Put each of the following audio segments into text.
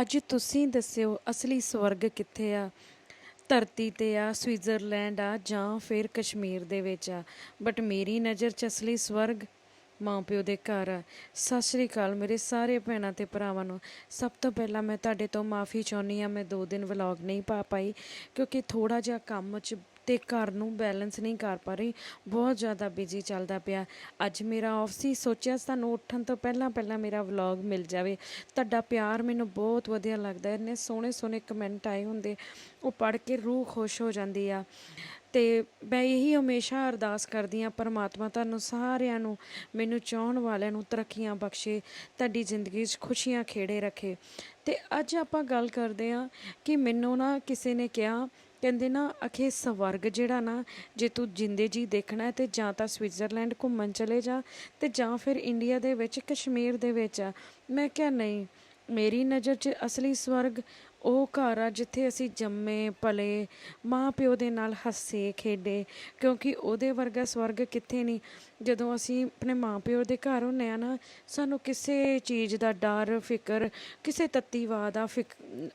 ਅੱਜ ਤੁਸੀਂ ਦੱਸਿਓ ਅਸਲੀ ਸਵਰਗ ਕਿੱਥੇ ਆ? ਧਰਤੀ ਤੇ ਆ, ਸਵਿਟਜ਼ਰਲੈਂਡ ਆ ਜਾਂ ਫਿਰ ਕਸ਼ਮੀਰ ਦੇ ਵਿੱਚ ਆ? ਬਟ ਮੇਰੀ ਨਜ਼ਰ 'ਚ ਅਸਲੀ ਸਵਰਗ ਮਾਂ ਪਿਓ ਦੇ ਘਰ ਆ। ਸਤਿ ਸ਼੍ਰੀ ਅਕਾਲ ਮੇਰੇ ਸਾਰੇ ਭੈਣਾਂ ਤੇ ਭਰਾਵਾਂ ਨੂੰ। ਸਭ ਤੋਂ ਪਹਿਲਾਂ ਮੈਂ ਤੁਹਾਡੇ ਤੋਂ ਮਾਫੀ ਚਾਹੁੰਦੀ ਆ ਮੈਂ ਦੋ ਦਿਨ ਵਲੌਗ ਨਹੀਂ ਪਾ ਪਾਈ ਕਿਉਂਕਿ ਥੋੜਾ ਜਿਹਾ ਕੰਮ 'ਚ ਅਤੇ ਘਰ ਨੂੰ ਬੈਲੈਂਸ ਨਹੀਂ ਕਰ ਪਾ ਰਹੀ। ਬਹੁਤ ਜ਼ਿਆਦਾ ਬਿਜ਼ੀ ਚੱਲਦਾ ਪਿਆ। ਅੱਜ ਮੇਰਾ ਆਫ ਸੀ। ਸੋਚਿਆ ਸੀ ਤੁਹਾਨੂੰ ਉੱਠਣ ਤੋਂ ਪਹਿਲਾਂ ਪਹਿਲਾਂ ਮੇਰਾ ਵਲੌਗ ਮਿਲ ਜਾਵੇ। ਤੁਹਾਡਾ ਪਿਆਰ ਮੈਨੂੰ ਬਹੁਤ ਵਧੀਆ ਲੱਗਦਾ। ਹੈ ਇੰਨੇ ਸੋਹਣੇ ਸੋਹਣੇ ਕਮੈਂਟ ਆਏ ਹੁੰਦੇ। ਉਹ ਪੜ੍ਹ ਕੇ ਰੂਹ ਖੁਸ਼ ਹੋ ਜਾਂਦੀ ਆ। ਤੇ ਮੈਂ ਇਹੀ ਹਮੇਸ਼ਾ ਅਰਦਾਸ ਕਰਦੀ ਆ ਪਰਮਾਤਮਾ ਤੁਹਾਨੂੰ ਸਾਰਿਆਂ ਨੂੰ, ਮੈਨੂੰ ਚਾਹਣ ਵਾਲਿਆਂ ਨੂੰ ਤਰੱਕੀਆਂ ਬਖਸ਼ੇ, ਤੁਹਾਡੀ ਜ਼ਿੰਦਗੀ 'ਚ ਖੁਸ਼ੀਆਂ ਖੇੜੇ ਰੱਖੇ। ਤੇ ਅੱਜ ਆਪਾਂ ਗੱਲ ਕਰਦੇ ਆ ਕਿ ਮੈਨੂੰ ਨਾ ਕਿਸੇ ਨੇ ਕਿਹਾ ਕਹਿੰਦੇ ਨਾ, ਅਖੇ ਸਵਰਗ ਜਿਹੜਾ ਨਾ, ਜੇ ਤੂੰ ਜਿੰਦੇ ਜੀ ਦੇਖਣਾ ਹੈ ਤੇ ਜਾਂ ਤਾਂ ਸਵਿਟਜ਼ਰਲੈਂਡ ਘੁੰਮਣ ਚਲੇ ਜਾ ਤੇ ਜਾਂ ਫਿਰ ਇੰਡੀਆ ਦੇ ਵਿੱਚ, ਕਸ਼ਮੀਰ ਦੇ ਵਿੱਚ ਆ। ਮੈਂ ਕਿਹਾ, ਨਹੀਂ, ਮੇਰੀ ਨਜ਼ਰ 'ਚ ਅਸਲੀ ਸਵਰਗ ਉਹ ਘਰ ਆ ਜਿੱਥੇ ਅਸੀਂ ਜੰਮੇ, ਪਲੇ ਮਾਂ ਪਿਓ ਦੇ ਨਾਲ ਹੱਸੇ, ਖੇਡੇ, ਕਿਉਂਕਿ ਉਹਦੇ ਵਰਗਾ ਸਵਰਗ ਕਿੱਥੇ ਨਹੀਂ। ਜਦੋਂ ਅਸੀਂ ਆਪਣੇ ਮਾਂ ਪਿਓ ਦੇ ਘਰ ਹੁੰਨੇ ਆ ਨਾ, ਸਾਨੂੰ ਕਿਸੇ ਚੀਜ਼ ਦਾ ਡਰ, ਫਿਕਰ, ਕਿਸੇ ਤੱਤੀਵਾ ਦਾ ਫਿਕ,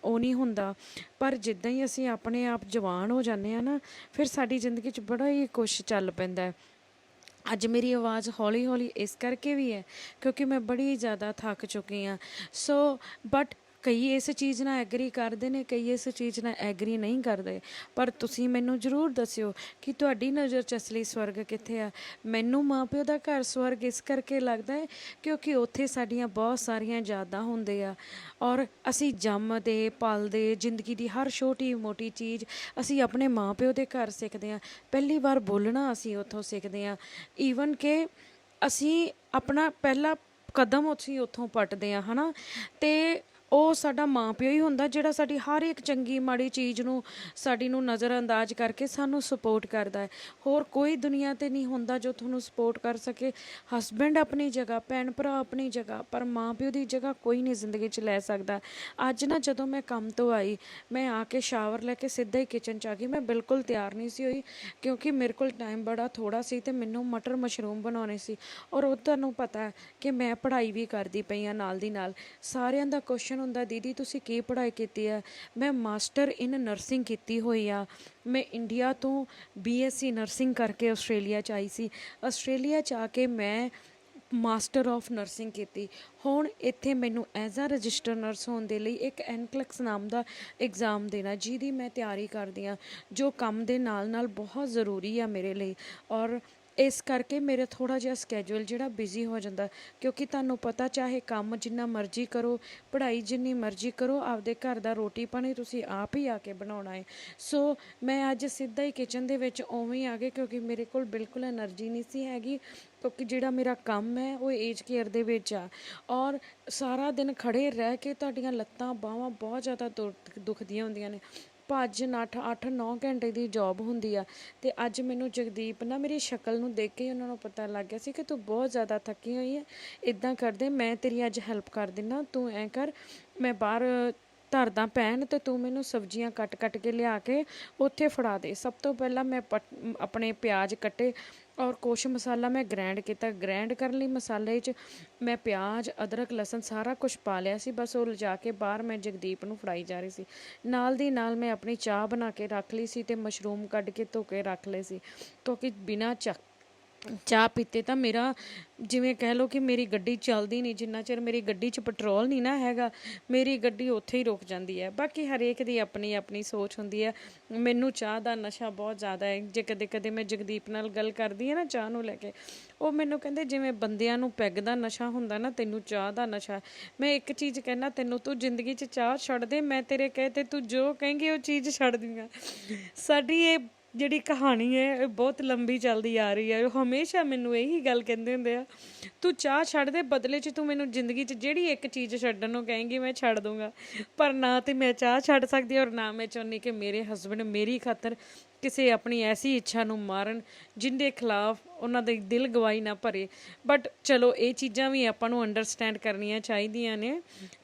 ਉਹ ਨਹੀਂ ਹੁੰਦਾ। ਪਰ ਜਿੱਦਾਂ ਹੀ ਅਸੀਂ ਆਪਣੇ ਆਪ ਜਵਾਨ ਹੋ ਜਾਂਦੇ ਆ ਨਾ, ਫਿਰ ਸਾਡੀ ਜ਼ਿੰਦਗੀ 'ਚ ਬੜਾ ਹੀ ਕੁਛ ਚੱਲ ਪੈਂਦਾ ਹੈ। ਅੱਜ ਮੇਰੀ ਆਵਾਜ਼ ਹੌਲੀ ਹੌਲੀ ਇਸ ਕਰਕੇ ਵੀ ਹੈ, ਕਿਉਂਕਿ ਮੈਂ ਬੜੀ ਜ਼ਿਆਦਾ ਥੱਕ ਚੁੱਕੀ ਹਾਂ। ਸੋ ਬਟ ਕਈ ਇਸ ਚੀਜ਼ ਨਾਲ ਐਗਰੀ ਕਰਦੇ ਨੇ, ਕਈ ਇਸ ਚੀਜ਼ ਨਾਲ ਐਗਰੀ ਨਹੀਂ ਕਰਦੇ। ਪਰ ਤੁਸੀਂ ਮੈਨੂੰ ਜ਼ਰੂਰ ਦੱਸਿਓ ਕਿ ਤੁਹਾਡੀ ਨਜ਼ਰ 'ਚ ਅਸਲੀ ਸਵਰਗ ਕਿੱਥੇ ਆ। ਮੈਨੂੰ ਮਾਪਿਓ ਦਾ ਘਰ ਸਵਰਗ ਇਸ ਕਰਕੇ ਲੱਗਦਾ ਹੈ ਕਿਉਂਕਿ ਉੱਥੇ ਸਾਡੀਆਂ ਬਹੁਤ ਸਾਰੀਆਂ ਯਾਦਾਂ ਹੁੰਦੇ ਆ। ਔਰ ਅਸੀਂ ਜੰਮਦੇ ਪਲਦੇ ਜ਼ਿੰਦਗੀ ਦੀ ਹਰ ਛੋਟੀ ਮੋਟੀ ਚੀਜ਼ ਅਸੀਂ ਆਪਣੇ ਮਾਪਿਓ ਦੇ ਘਰ ਸਿੱਖਦੇ ਆ ਪਹਿਲੀ ਵਾਰ ਬੋਲਣਾ ਅਸੀਂ ਉੱਥੋਂ ਸਿੱਖਦੇ ਆ ਈਵਨ ਕਿ ਅਸੀਂ ਆਪਣਾ ਪਹਿਲਾ ਕਦਮ ਅਸੀਂ ਉੱਥੋਂ ਪੱਟਦੇ ਆ ਹਨਾ? ਤੇ ਉਹ ਸਾਡਾ ਮਾਂ ਪਿਓ ਹੀ ਹੁੰਦਾ ਜਿਹੜਾ ਸਾਡੀ ਹਰ ਇੱਕ ਚੰਗੀ, ਮਾੜੀ ਚੀਜ਼ ਨੂੰ ਸਾਡੀ ਨੂੰ ਨਜ਼ਰਅੰਦਾਜ਼ ਕਰਕੇ ਸਾਨੂੰ ਸਪੋਰਟ ਕਰਦਾ ਹੈ। ਹੋਰ ਕੋਈ ਦੁਨੀਆ ਤੇ ਨਹੀਂ ਹੁੰਦਾ ਜੋ ਤੁਹਾਨੂੰ ਸਪੋਰਟ ਕਰ ਸਕੇ। ਹਸਬੈਂਡ ਆਪਣੀ ਜਗ੍ਹਾ, ਭੈਣ ਭਰਾ ਆਪਣੀ ਜਗ੍ਹਾ, ਪਰ ਮਾਂ ਪਿਓ ਦੀ ਜਗ੍ਹਾ ਕੋਈ ਨਹੀਂ ਜ਼ਿੰਦਗੀ 'ਚ ਲੈ ਸਕਦਾ। ਅੱਜ ਨਾ ਜਦੋਂ ਮੈਂ ਕੰਮ ਤੋਂ ਆਈ, ਮੈਂ ਆ ਕੇ ਸ਼ਾਵਰ ਲੈ ਕੇ ਸਿੱਧਾ ਹੀ ਕਿਚਨ 'ਚ ਆ ਗਈ। ਮੈਂ ਬਿਲਕੁਲ ਤਿਆਰ ਨਹੀਂ ਸੀ ਹੋਈ, ਕਿਉਂਕਿ ਮੇਰੇ ਕੋਲ ਟਾਈਮ ਬੜਾ ਥੋੜਾ ਸੀ ਤੇ ਮੈਨੂੰ ਮਟਰ ਮਸ਼ਰੂਮ ਬਣਾਉਣੇ ਸੀ। ਔਰ ਉਹ ਤੁਹਾਨੂੰ ਪਤਾ ਕਿ ਮੈਂ ਪੜ੍ਹਾਈ ਵੀ ਕਰਦੀ ਪਈ ਆ ਨਾਲ ਦੀ ਨਾਲ। ਸਾਰਿਆਂ ਦਾ ਕੁਐਸਚਨ ਹੁੰਦਾ, ਦੀਦੀ, ਤੁਸੀਂ ਕੀ ਪੜ੍ਹਾਈ ਕੀਤੀ ਹੈ? ਮੈਂ ਮਾਸਟਰ ਇਨ ਨਰਸਿੰਗ ਕੀਤੀ ਹੋਈ ਆ। ਮੈਂ ਇੰਡੀਆ ਤੋਂ ਬੀਐਸਸੀ ਨਰਸਿੰਗ ਕਰਕੇ ਆਸਟ੍ਰੇਲੀਆ ਚ ਆਈ ਸੀ। ਆਸਟ੍ਰੇਲੀਆ ਚ ਆ ਕੇ ਮੈਂ ਮਾਸਟਰ ਆਫ ਨਰਸਿੰਗ ਕੀਤੀ। ਹੁਣ ਇੱਥੇ ਮੈਨੂੰ ਐਜ਼ ਆ ਰਜਿਸਟਰ ਨਰਸ ਹੋਣ ਦੇ ਲਈ ਇੱਕ ਐਨਕਲੈਕਸ ਨਾਮ ਦਾ ਐਗਜ਼ਾਮ ਦੇਣਾ, ਜਿਹਦੀ ਮੈਂ ਤਿਆਰੀ ਕਰਦੀ ਆ ਜੋ ਕੰਮ ਦੇ ਨਾਲ ਨਾਲ ਬਹੁਤ ਜ਼ਰੂਰੀ ਆ ਮੇਰੇ ਲਈ। ਔਰ ਇਸ ਕਰਕੇ ਮੇਰਾ ਥੋੜਾ ਜਿਹਾ ਸਕੇਜੂਲ ਜਿਹੜਾ ਬਿਜ਼ੀ ਹੋ ਜਾਂਦਾ, ਕਿਉਂਕਿ ਤੁਹਾਨੂੰ ਪਤਾ ਚਾਹੇ ਕੰਮ ਜਿੰਨਾ ਮਰਜ਼ੀ ਕਰੋ, ਪੜ੍ਹਾਈ ਜਿੰਨੀ ਮਰਜ਼ੀ ਕਰੋ, ਆਪਦੇ ਘਰ ਦਾ ਰੋਟੀ ਪਾਣੀ ਤੁਸੀਂ ਆਪ ਹੀ ਆ ਕੇ ਬਣਾਉਣਾ ਹੈ। ਸੋ ਮੈਂ ਅੱਜ ਸਿੱਧਾ ਹੀ ਕਿਚਨ ਦੇ ਵਿੱਚ ਉਵੇਂ ਹੀ ਆ ਗਏ ਕਿਉਂਕਿ ਮੇਰੇ ਕੋਲ ਬਿਲਕੁਲ એનર્ਜੀ ਨਹੀਂ ਸੀ ਹੈਗੀ, ਕਿਉਂਕਿ ਜਿਹੜਾ ਮੇਰਾ ਕੰਮ ਹੈ ਉਹ ਏਜ ਕੇਅਰ ਦੇ ਵਿੱਚ ਆ। ਔਰ ਸਾਰਾ ਦਿਨ ਖੜੇ ਰਹਿ ਕੇ ਤੁਹਾਡੀਆਂ ਲੱਤਾਂ ਬਾਹਾਂ ਬਹੁਤ ਜ਼ਿਆਦਾ ਦੁਖਦੀਆਂ ਹੁੰਦੀਆਂ ਨੇ। ਭੱਜ ਨੱਠ 8-9 ਘੰਟੇ ਦੀ ਜੌਬ ਹੁੰਦੀ ਆ। ਤੇ ਅੱਜ ਮੈਨੂੰ ਜਗਦੀਪ ਨਾ ਮੇਰੀ ਸ਼ਕਲ ਨੂੰ ਦੇਖ ਕੇ ਹੀ ਉਹਨਾਂ ਨੂੰ ਪਤਾ ਲੱਗ ਗਿਆ ਸੀ ਕਿ ਤੂੰ ਬਹੁਤ ਜ਼ਿਆਦਾ ਥੱਕੀ ਹੋਈ ਹੈ ਇਦਾਂ ਕਰਦੇ, ਮੈਂ ਤੇਰੀ ਅੱਜ ਹੈਲਪ ਕਰ ਦਿੰਨਾ, ਤੂੰ ਐ ਕਰ, ਮੈਂ ਬਾਹਰ ਧਰਦਾ ਪੈਣ ਤੇ ਤੂੰ ਮੈਨੂੰ ਸਬਜ਼ੀਆਂ ਕੱਟ ਕੱਟ ਕੇ ਲਿਆ ਕੇ ਉੱਥੇ ਫੜਾ ਦੇ। ਸਭ ਤੋਂ ਪਹਿਲਾਂ ਮੈਂ ਪਟ- ਆਪਣੇ ਪਿਆਜ਼ ਕੱਟੇ ਔਰ ਕੁਛ ਮਸਾਲਾ ਮੈਂ ਗ੍ਰਾਈਂਡ ਕੀਤਾ। ਗ੍ਰਾਈਂਡ ਕਰਨ ਲਈ ਮਸਾਲੇ 'ਚ ਮੈਂ ਪਿਆਜ਼, ਅਦਰਕ, ਲਸਣ ਸਾਰਾ ਕੁਝ ਪਾ ਲਿਆ ਸੀ। ਬਸ ਉਹ ਲਿਜਾ ਕੇ ਬਾਹਰ ਮੈਂ ਜਗਦੀਪ ਨੂੰ ਫੜਾਈ ਜਾ ਰਹੀ ਸੀ। ਨਾਲ ਦੀ ਨਾਲ ਮੈਂ ਆਪਣੀ ਚਾਹ ਬਣਾ ਕੇ ਰੱਖ ਲਈ ਸੀ ਤੇ ਮਸ਼ਰੂਮ ਕੱਢ ਕੇ ਧੋ ਕੇ ਰੱਖ ਲਏ ਸੀ। ਕਿਉਂਕਿ ਬਿਨਾਂ ਚੱਕ ਚਾਹ ਪੀਤੇ ਤਾਂ ਮੇਰਾ ਜਿਵੇਂ ਕਹਿ ਲਓ ਕਿ ਮੇਰੀ ਗੱਡੀ ਚੱਲਦੀ ਨਹੀਂ, ਜਿੰਨਾ ਚਿਰ ਮੇਰੀ ਗੱਡੀ 'ਚ ਪੈਟਰੋਲ ਨਹੀਂ ਨਾ ਹੈਗਾ, ਮੇਰੀ ਗੱਡੀ ਉੱਥੇ ਹੀ ਰੁਕ ਜਾਂਦੀ ਹੈ। ਬਾਕੀ ਹਰੇਕ ਦੀ ਆਪਣੀ ਆਪਣੀ ਸੋਚ ਹੁੰਦੀ ਹੈ। ਮੈਨੂੰ ਚਾਹ ਦਾ ਨਸ਼ਾ ਬਹੁਤ ਜ਼ਿਆਦਾ ਹੈ। ਜੇ ਕਦੇ ਕਦੇ ਮੈਂ ਜਗਦੀਪ ਨਾਲ ਗੱਲ ਕਰਦੀ ਹਾਂ ਨਾ ਚਾਹ ਨੂੰ ਲੈ ਕੇ, ਉਹ ਮੈਨੂੰ ਕਹਿੰਦੇ ਜਿਵੇਂ ਬੰਦਿਆਂ ਨੂੰ ਪੈਗ ਦਾ ਨਸ਼ਾ ਹੁੰਦਾ ਨਾ, ਤੈਨੂੰ ਚਾਹ ਦਾ ਨਸ਼ਾ ਮੈਂ ਇੱਕ ਚੀਜ਼ ਕਹਿਣਾ ਤੈਨੂੰ ਤੂੰ ਜ਼ਿੰਦਗੀ 'ਚ ਚਾਹ ਛੱਡ ਦੇ, ਮੈਂ ਤੇਰੇ ਕਹੇ ਤੇ ਤੂੰ ਜੋ ਕਹੇਂਗੀ ਉਹ ਚੀਜ਼ ਛੱਡ ਦੂੰਗਾ। ਸਾਡੀ ਇਹ ਜਿਹੜੀ ਕਹਾਣੀ ਹੈ, ਇਹ ਬਹੁਤ ਲੰਬੀ ਚੱਲਦੀ ਆ ਰਹੀ ਹੈ। ਉਹ ਹਮੇਸ਼ਾ ਮੈਨੂੰ ਇਹੀ ਗੱਲ ਕਹਿੰਦੇ ਹੁੰਦੇ ਆ, ਤੂੰ ਚਾਹ ਛੱਡ ਦੇ, ਬਦਲੇ 'ਚ ਤੂੰ ਮੈਨੂੰ ਜ਼ਿੰਦਗੀ 'ਚ ਜਿਹੜੀ ਇੱਕ ਚੀਜ਼ ਛੱਡਣ ਨੂੰ ਕਹੇਂਗੀ, ਮੈਂ ਛੱਡ ਦੂੰਗਾ। ਪਰ ਨਾ ਤੇ ਮੈਂ ਚਾਹ ਛੱਡ ਸਕਦੀ ਔਰ ਨਾ ਮੈਂ ਚਾਹੁੰਦੀ ਕਿ ਮੇਰੇ ਹਸਬੰਡ ਮੇਰੀ ਖਾਤਰ ਕਿਸੇ ਆਪਣੀ ਐਸੀ ਇੱਛਾ ਨੂੰ ਮਾਰਨ, ਜਿੰਦੇ ਖਿਲਾਫ ਉਹਨਾਂ ਦੇ ਦਿਲ ਗਵਾਈ ਨਾ ਭਰੇ। ਬਟ ਚਲੋ, ਇਹ ਚੀਜ਼ਾਂ ਵੀ ਆਪਾਂ ਨੂੰ ਅੰਡਰਸਟੈਂਡ ਕਰਨੀਆਂ ਚਾਹੀਦੀਆਂ ਨੇ।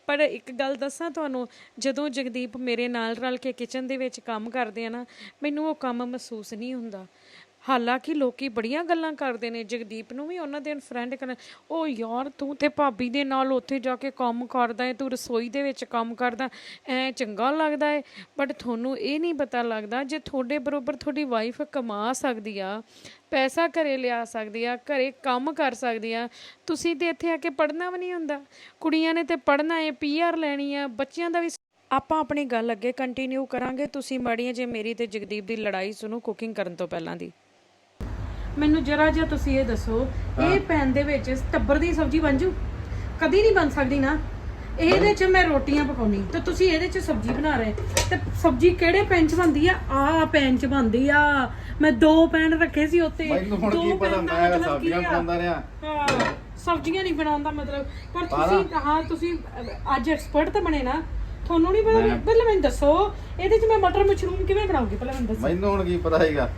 ਪਰ ਇੱਕ ਗੱਲ ਦੱਸਾਂ ਤੁਹਾਨੂੰ, ਜਦੋਂ ਜਗਦੀਪ ਮੇਰੇ ਨਾਲ ਰਲ ਕੇ ਕਿਚਨ ਦੇ ਵਿੱਚ ਕੰਮ ਕਰਦੇ ਆ ਨਾ, ਮੈਨੂੰ ਉਹ ਕੰਮ ਮਹਿਸੂਸ ਨਹੀਂ ਹੁੰਦਾ। ਹਾਲਾਂਕਿ ਲੋਕੀ ਬੜੀਆਂ ਗੱਲਾਂ ਕਰਦੇ ਨੇ, ਜਗਦੀਪ ਨੂੰ ਵੀ ਉਹਨਾਂ ਦੇ ਫਰੈਂਡ ਕਰਨ। ਉਹ ਯਾਰ, ਤੂੰ ਤੇ ਭਾਬੀ ਦੇ ਨਾਲ ਉੱਥੇ ਜਾ ਕੇ ਕੰਮ ਕਰਦਾ ਏ, ਤੂੰ ਰਸੋਈ ਦੇ ਵਿੱਚ ਕੰਮ ਕਰਦਾ, ਐ ਚੰਗਾ ਲੱਗਦਾ ਹੈ ਬਟ ਤੁਹਾਨੂੰ ਇਹ ਨਹੀਂ ਪਤਾ ਲੱਗਦਾ, ਜੇ ਤੁਹਾਡੇ ਬਰੋਬਰ ਤੁਹਾਡੀ ਵਾਈਫ ਕਮਾ ਸਕਦੀ ਆ ਪੈਸਾ ਘਰੇ ਲਿਆ ਸਕਦੀ ਆ ਘਰੇ ਕੰਮ ਕਰ ਸਕਦੀ ਆ। ਤੁਸੀਂ ਤੇ ਇੱਥੇ ਆ ਕੇ ਪੜ੍ਹਨਾ ਵੀ ਨਹੀਂ ਹੁੰਦਾ। ਕੁੜੀਆਂ ਨੇ ਤੇ ਪੜ੍ਹਨਾ ਹੈ ਪੀਆਰ ਲੈਣੀ ਆ ਬੱਚਿਆਂ ਦਾ ਵੀ ਆਪਾਂ ਆਪਣੀ ਗੱਲ ਅੱਗੇ ਕੰਟੀਨਿਊ ਕਰਾਂਗੇ। ਤੁਸੀਂ ਮਾੜੀਆਂ ਜੇ ਮੇਰੀ ਤੇ ਜਗਦੀਪ ਦੀ ਲੜਾਈ ਸੁਣੋ ਕੁਕਿੰਗ ਕਰਨ ਤੋਂ ਪਹਿਲਾਂ ਦੀ। ਮੈਨੂੰ ਜਰਾ ਜਿਹਾ ਤੁਸੀਂ ਇਹ ਦੱਸੋ ਇਹ ਪੈਨ ਦੇ ਵਿੱਚ ਟੱਬਰ ਦੀ ਸਬਜ਼ੀ ਬਣ ਜੂ? ਕਦੀ ਨਹੀਂ ਬਣ ਸਕਦੀ ਨਾ। ਇਹਦੇ 'ਚ ਮੈਂ ਰੋਟੀਆਂ ਪਕਾਉਣੀ। ਤੇ ਤੁਸੀਂ ਇਹਦੇ 'ਚ ਸਬਜ਼ੀ ਬਣਾ ਰਹੇ। ਤੇ ਸਬਜ਼ੀ ਕਿਹੜੇ ਪੈਨ 'ਚ ਬਣਦੀ ਆ? ਆ ਪੈਨ 'ਚ ਬਣਦੀ ਆ। ਮੈਂ ਦੋ ਪੈਨ ਰੱਖੇ ਸੀ ਉੱਤੇ। ਮੈਨੂੰ ਹੁਣ ਦੋ ਕੀ ਪਤਾ ਮੈਂ ਸਬਜ਼ੀਆਂ? ਬਣਾਉਂਦਾ ਰਿਹਾ? ਹਾਂ ਸਬਜ਼ੀਆਂ ਨਹੀਂ ਬਣਾਉਂਦਾ ਮਤਲਬ। ਪਰ। ਤੁਸੀਂ ਹਾਂ ਤੁਸੀਂ ਅੱਜ ਐਕਸਪਰਟ ਤਾਂ ਬਣੇ ਨਾ। ਤੁਹਾਨੂੰ ਨਹੀਂ ਪਤਾ ਪਹਿਲਾਂ ਮੈਨੂੰ ਦੱਸੋ। ਇਹਦੇ 'ਚ ਮੈਂ ਮਟਰ ਮਸ਼ਰੂਮ ਕਿਵੇਂ ਬਣਾਉਂਗੀ? ਪਹਿਲਾਂ ਮੈਨੂੰ ਦੱਸੋ। ਮੈਨੂੰ ਹੁਣ ਕੀ ਪਤਾ ਹੈਗਾ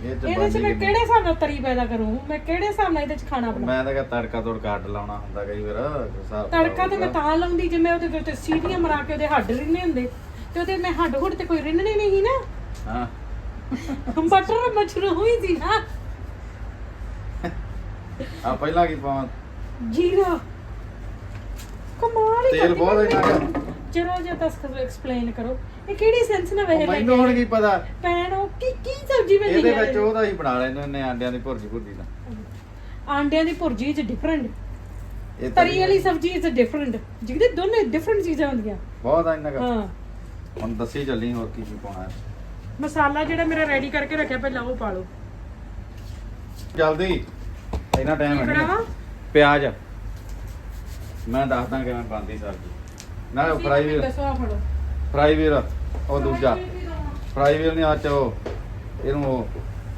ਇਹ ਚ ਇਹਦੇ 'ਚ ਬਣਦੀ ਮੈਂ ਕਿਵੇਂ? ਕਿਹੜੇ ਹਿਸਾਬ ਨਾਲ ਤਰੀ ਪੈਦਾ ਕਰੂੰ ਮੈਂ ਕਿਹੜੇ ਹਿਸਾਬ ਨਾਲ ਇਹਦੇ 'ਚ ਖਾਣਾ ਬਣਾਉਂ ਮੈਂ ਤਾਂ ਕਿਹਾ ਤੜਕਾ ਤੋੜਕਾ ਅੱਡ ਲਾਉਣਾ ਹੁੰਦਾ ਕਈ ਵਾਰ ਹਿਸਾਬ ਤੜਕਾ ਤੇ ਮੈਂ। ਤਾਂ ਲਾਉਂਦੀ ਜਿਵੇਂ ਉਹਦੇ ਉੱਤੇ ਸੀਟੀਆਂ ਮਰਾ ਕੇ ਉਹਦੇ ਹੱਡ ਰਿੰਨੇ ਹੁੰਦੇ ਤੇ ਉਹਦੇ ਮੈਂ ਹੱਡ ਹੁੱਡ ਤੇ ਕੋਈ ਰਿੰਨਣੇ ਨਹੀਂ ਨਾ ਹਾਂ ਮਟਰ ਮਸ਼ਰੂਮ ਹੀ ਸੀ ਨਾ ਆ ਪਹਿਲਾਂ ਕੀ ਪਾਵਾਂ ਜੀਰਾ ਕਮਾਲ ਹੀ ਤੇਲ ਕਰਦੀ ਬਹੁਤ ਮੈਂ। ਇੰਨਾ ਕੁ। ਜਰਾ ਜਿਹਾ ਤਾਂ ਐਕਸਪਲੇਨ ਕਰੋ ਇਹ ਕਿਹੜੀ ਸੈਂਸ ਨਾਲ ਵੇਖ ਮੈਨੂੰ ਹੁਣ ਕੀ ਪਤਾ ਪੈਣ ਉਹ ਕੀ ਸਬਜ਼ੀ ਬਣਦੀ ਇਹਦੇ ਵਿੱਚ ਉਹਦਾ ਹੀ ਬਣਾ ਲੈਣੇ ਨੇ ਆਂਡਿਆਂ ਦੀ ਭੁਰਜੀ ਭੁਰਜੀ ਦਾ। ਆਂਡਿਆਂ ਦੀ ਭੁਰਜੀ ਇਜ਼ ਡਿਫਰੈਂਟ ਤਰੀ ਵਾਲੀ ਸਬਜ਼ੀ ਇਜ਼ ਡਿਫਰੈਂਟ ਜਿਹਦੇ ਦੋਨੇ ਡਿਫਰੈਂਟ ਚੀਜ਼ਾਂ ਹੁੰਦੀਆਂ। ਬਹੁਤ ਆ ਇੰਨਾ ਕੁ। ਹਾਂ। ਹੁਣ ਦੱਸੀ ਚੱਲੀ ਹੋਰ ਕੀ ਕੀ ਪਾਉਣਾ ਹੈ। ਮਸਾਲਾ ਜਿਹੜਾ ਮੇਰਾ ਰੈਡੀ ਕਰਕੇ ਰੱਖਿਆ ਪਹਿਲਾਂ ਉਹ ਪਾ ਲਓ। ਜਲਦੀ। ਇੰਨਾ ਟਾਈਮ ਹੈ ਪਿਆਜ਼। ਮੈਂ ਦੱਸਦਾ ਕਿਵੇਂ ਬਣਦੀ ਸਬਜ਼ੀ। ਨਾ ਫਰਾਈ ਵੀਰ ਦੱਸੋ ਆ ਫੜੋ। ਫਰਾਈ ਵੀਰ ਉਹ ਦੂਜਾ। ਫਰਾਈ ਵੀਰ ਨੇ ਆ ਚ ਇਹਨੂੰ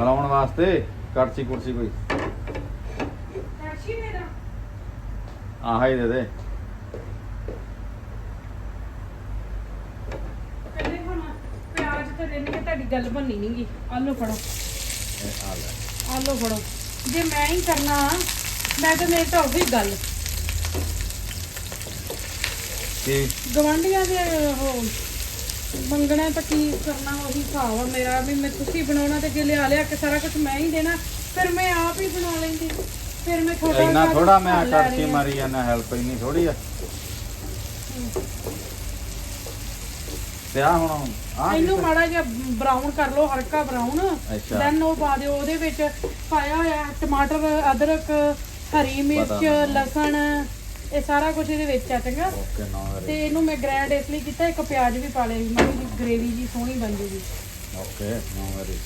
ਹਲਾਉਣ ਵਾਸਤੇ ਕੜਛੀ ਕੁਰਸੀ ਕੋਈ। ਕੜਛੀ ਮੇਰਾ ਆਹ ਹੀ ਦੇ ਦੇ। ਕਹਿੰਦੇ ਹੁਣ ਪਿਆਜ਼ ਤੇ ਰਹਿਣੀ ਹੈ ਤੁਹਾਡੀ ਗੱਲ ਬੰਨੀ ਨਹੀਂਗੀ ਆਲੂ ਫੜੋ। ਇਹ ਆ ਲੈ। ਆਲੂ ਫੜੋ। ਜੇ ਮੈਂ ਹੀ ਕਰਨਾ ਮੈਂ ਤਾਂ ਮੇਰੇ ਤਾਂ ਉਹੀ ਗੱਲ। ਕੀ? ਗਵਾਂਢੀਆਂ ਦੇ ਉਹ ਮੰਗਣਾ ਤਾਂ ਕੀ ਕਰਨਾ ਉਹੀ ਹਿਸਾਬ ਆ ਮੇਰਾ ਵੀ ਮੈਂ ਤੁਸੀਂ ਬਣਾਉਣਾ ਤੇ ਜੇ ਲਿਆ ਲਿਆ ਕੇ ਸਾਰਾ ਕੁਝ ਮੈਂ ਹੀ ਦੇਣਾ ਫਿਰ ਮੈਂ ਆਪ ਹੀ ਬਣਾ ਲੈਂਦੀ ਫਿਰ ਮੈਂ ਥੋੜਾ ਇੰਨਾ ਥੋੜਾ ਮੈਂ ਕੜਛੀ ਮਾਰੀ ਜਾਂਦਾ ਹੈਲਪ ਇੰਨੀ ਥੋੜੀ ਆ ਤੇ ਆ ਹੁਣ ਆ ਇਹਨੂੰ ਮਾੜਾ ਜਿਹਾ ਬਰਾਊਨ ਕਰ ਲਓ ਹਲਕਾ ਬਰਾਊਨ। ਦੈਨ ਉਹ ਪਾ ਦਿਓ ਉਹਦੇ ਵਿੱਚ ਪਾਇਆ ਹੋਇਆ ਟਮਾਟਰ ਅਦਰਕ ਹਰੀ ਮਿਰਚ। ਲਸਣ ਇਹ ਸਾਰਾ ਕੁਝ ਇਹਦੇ ਵਿੱਚ ਆ ਚੰਗਾ? ਓਕੇ ਨਾ ਤੇ ਇਹਨੂੰ ਮੈਂ ਗ੍ਰੈਂਡ ਇਸ ਲਈ ਕੀਤਾ ਇੱਕ ਪਿਆਜ਼ ਵੀ ਪਾ ਲਿਆ ਜੀ ਗ੍ਰੇਵੀ ਜੀ ਸੋਹਣੀ ਬਣ ਜੂਗੀ। ਓਕੇ ਨਾ ਵੈਰੀ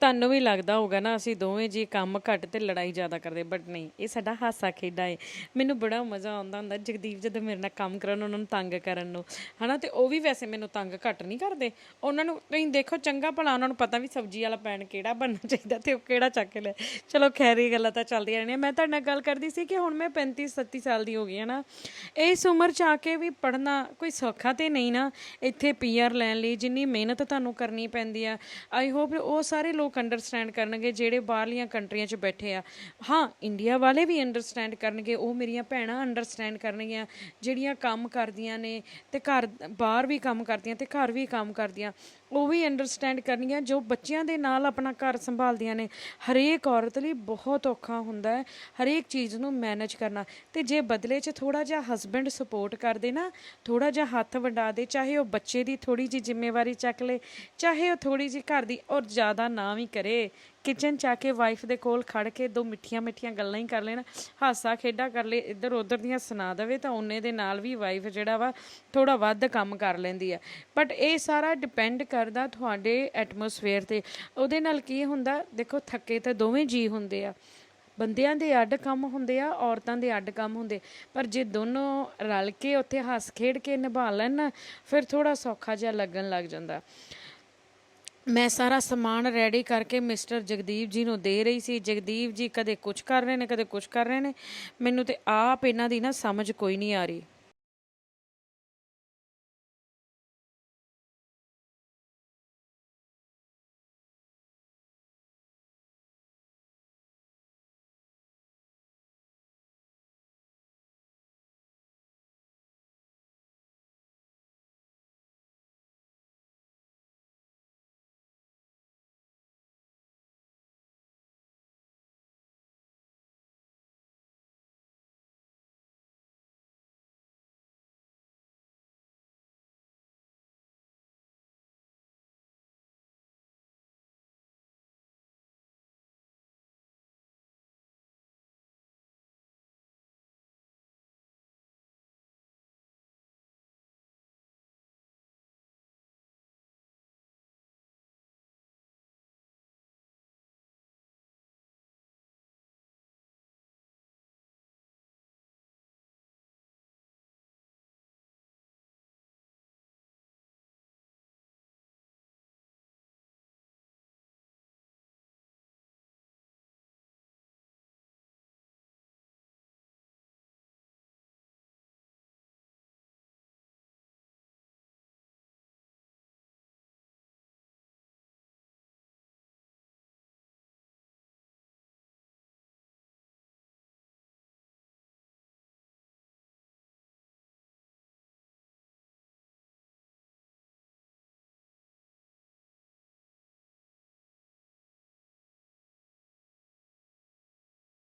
ਤੁਹਾਨੂੰ ਵੀ ਲੱਗਦਾ ਹੋਊਗਾ ਨਾ, ਅਸੀਂ ਦੋਵੇਂ ਜੀ ਕੰਮ ਘੱਟ ਤੇ ਲੜਾਈ ਜ਼ਿਆਦਾ ਕਰਦੇ ਬਟ ਨਹੀਂ, ਇਹ ਸਾਡਾ ਹਾਸਾ ਖੇਡਾ ਹੈ ਮੈਨੂੰ ਬੜਾ ਮਜ਼ਾ ਆਉਂਦਾ ਹੁੰਦਾ ਜਗਦੀਪ ਜਦੋਂ ਮੇਰੇ ਨਾਲ ਕੰਮ ਕਰਨ, ਉਹਨਾਂ ਨੂੰ ਤੰਗ ਕਰਨ ਨੂੰ। ਹਨਾ, ਤੇ ਉਹ ਵੀ ਵੈਸੇ ਮੈਨੂੰ ਤੰਗ ਘੱਟ ਨਹੀਂ ਕਰਦੇ। ਉਹਨਾਂ ਨੂੰ ਤੁਸੀਂ ਦੇਖੋ, ਚੰਗਾ ਭਲਾ ਉਹਨਾਂ ਨੂੰ ਪਤਾ ਵੀ ਸਬਜ਼ੀ ਵਾਲਾ ਪੈਣ ਕਿਹੜਾ ਬਣਨਾ ਚਾਹੀਦਾ ਤੇ ਉਹ ਕਿਹੜਾ ਚੱਕ ਕੇ ਲੈ। ਚਲੋ ਖੈਰੀ ਗੱਲਾਂ ਤਾਂ ਚੱਲਦੀਆਂ ਰਹਿੰਦੀਆਂ ਮੈਂ ਤੁਹਾਡੇ ਨਾਲ ਗੱਲ ਕਰਦੀ ਸੀ ਕਿ ਹੁਣ ਮੈਂ 35 37 ਸਾਲ ਦੀ ਹੋ ਗਈ ਹਾਂ ਨਾ। ਇਸ ਉਮਰ ਚ ਆ ਕੇ ਵੀ ਪੜ੍ਹਨਾ ਕੋਈ ਸੌਖਾ ਤੇ ਨਹੀਂ ਨਾ। ਇੱਥੇ ਪੀਆਰ ਲੈਣ ਲਈ ਜਿੰਨੀ ਮਿਹਨਤ ਤੁਹਾਨੂੰ ਕਰਨੀ ਪੈਂਦੀ ਆ। ਆਈ ਹੋਪ ਉਹ ਸਾਰੇ ਲੋਕ ਲੋਕ ਅੰਡਰਸਟੈਂਡ ਕਰਨਗੇ ਜਿਹੜੇ ਬਾਹਰਲੀਆਂ ਕੰਟਰੀਆਂ 'ਚ ਬੈਠੇ ਆ। ਹਾਂ ਇੰਡੀਆ ਵਾਲੇ ਵੀ ਅੰਡਰਸਟੈਂਡ ਕਰਨਗੇ, ਉਹ ਮੇਰੀਆਂ ਭੈਣਾਂ ਅੰਡਰਸਟੈਂਡ ਕਰਨਗੀਆਂ, ਜਿਹੜੀਆਂ ਕੰਮ ਕਰਦੀਆਂ ਨੇ ਤੇ ਘਰ ਬਾਹਰ ਵੀ ਕੰਮ ਕਰਦੀਆਂ ਤੇ ਘਰ ਵੀ ਕੰਮ ਕਰਦੀਆਂ। ਉਹ ਵੀ ਅੰਡਰਸਟੈਂਡ ਕਰਨੀਆਂ ਜੋ ਬੱਚਿਆਂ ਦੇ ਨਾਲ ਆਪਣਾ ਘਰ ਸੰਭਾਲਦੀਆਂ ਨੇ। ਹਰੇਕ ਔਰਤ ਲਈ ਬਹੁਤ ਔਖਾ ਹੁੰਦਾ ਹੈ ਹਰੇਕ ਚੀਜ਼ ਨੂੰ ਮੈਨੇਜ ਕਰਨਾ। ਤੇ ਜੇ ਬਦਲੇ 'ਚ ਥੋੜਾ ਜਿਹਾ ਹਸਬੰਡ ਸਪੋਰਟ ਕਰਦੇ ਨਾ ਥੋੜਾ ਜਿਹਾ ਹੱਥ ਵੰਡਾ ਦੇ, ਚਾਹੇ ਉਹ ਬੱਚੇ ਦੀ ਥੋੜੀ ਜੀ ਜ਼ਿੰਮੇਵਾਰੀ ਚੱਕ ਲੇ, ਚਾਹੇ ਉਹ ਥੋੜੀ ਜੀ ਘਰ ਦੀ, ਔਰ ਜ਼ਿਆਦਾ ਨਾ ਵੀ ਕਰੇ। ਕਿਚਨ ਚ ਆ ਕੇ ਵਾਈਫ ਦੇ ਕੋਲ ਖੜ ਕੇ ਦੋ ਮਿੱਠੀਆਂ ਮਿੱਠੀਆਂ ਗੱਲਾਂ ਹੀ ਕਰ ਲੈਣ ਹਾਸਾ ਖੇਡਾ ਕਰ ਲੇ ਇੱਧਰ ਉੱਧਰ ਦੀਆਂ ਸੁਣਾ ਦੇਵੇ ਤਾਂ ਉਹਨੇ ਦੇ ਨਾਲ ਵੀ ਵਾਈਫ ਜਿਹੜਾ ਵਾ ਥੋੜਾ ਵੱਧ ਕੰਮ ਕਰ ਲੈਂਦੀ ਆ। ਬਟ ਇਹ ਸਾਰਾ ਡਿਪੈਂਡ ਕਰਦਾ ਤੁਹਾਡੇ ਐਟਮੋਸਫੇਅਰ ਤੇ। ਉਹਦੇ ਨਾਲ ਕੀ ਹੁੰਦਾ ਦੇਖੋ ਥੱਕੇ ਤਾਂ ਦੋਵੇਂ ਜੀ ਹੁੰਦੇ ਆ। ਬੰਦਿਆਂ ਦੇ ਅੱਡ ਕੰਮ ਹੁੰਦੇ ਆ ਔਰਤਾਂ ਦੇ ਅੱਡ ਕੰਮ ਹੁੰਦੇ। ਪਰ ਜੇ ਦੋਨੋਂ ਰਲ ਕੇ ਉੱਥੇ ਹੱਸ ਖੇਡ ਕੇ ਨਿਭਾ ਲੈਣ ਨਾ, ਫਿਰ ਥੋੜਾ ਸੌਖਾ ਜਿਹਾ ਲੱਗਣ ਲੱਗ ਜਾਂਦਾ। ਮੈਂ ਸਾਰਾ ਸਮਾਨ ਰੈਡੀ ਕਰਕੇ ਮਿਸਟਰ ਜਗਦੀਪ ਜੀ ਨੂੰ ਦੇ ਰਹੀ ਸੀ। ਜਗਦੀਪ ਜੀ ਕਦੇ ਕੁਝ ਕਰ ਰਹੇ ਨੇ, ਕਦੇ ਕੁਝ ਕਰ ਰਹੇ ਨੇ। ਮੈਨੂੰ ਤੇ ਆਪ ਇਹਨਾਂ ਦੀ ਨਾ ਸਮਝ ਕੋਈ ਨਹੀਂ ਆ ਰਹੀ।